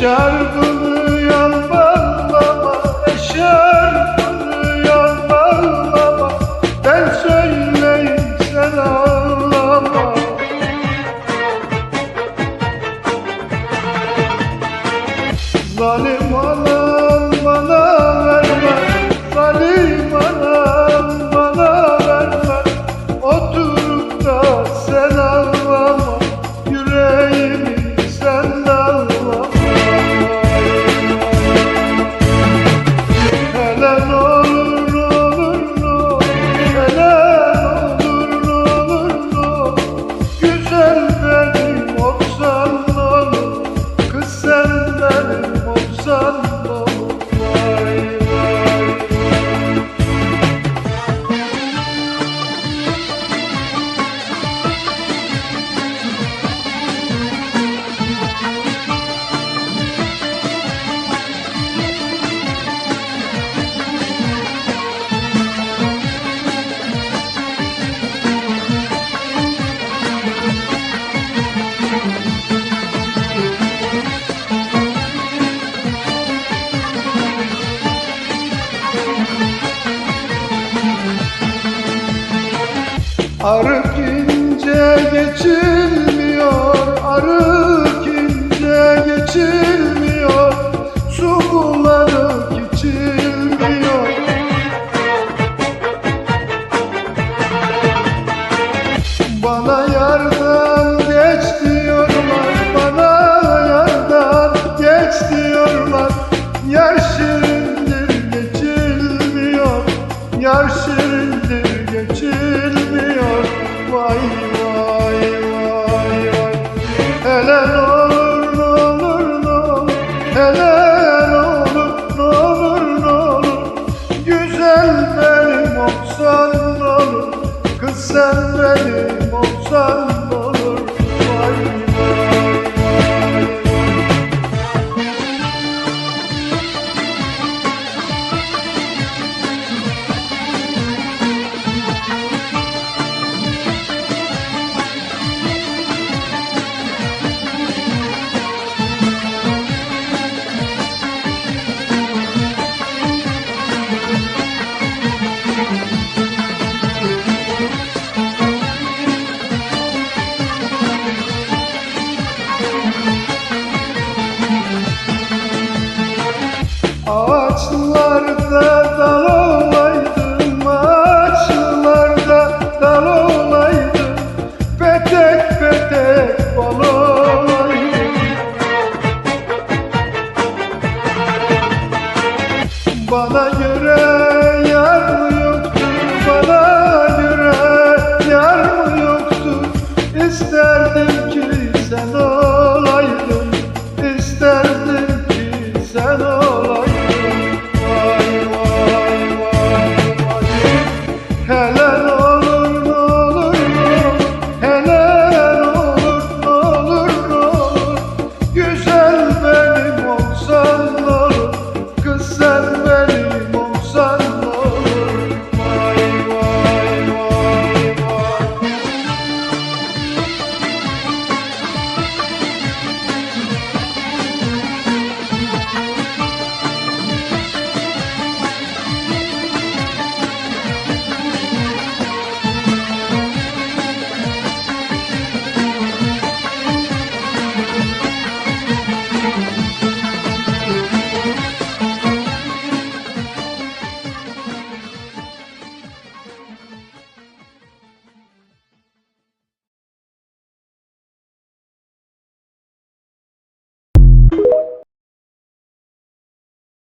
Şarkını yan bağlama Şarkını yan bağlama Ben söyleyim sen ağlama. Zalim ana Arif ince geçir. canım Kız sen benim olsan. Ağaçlarda dal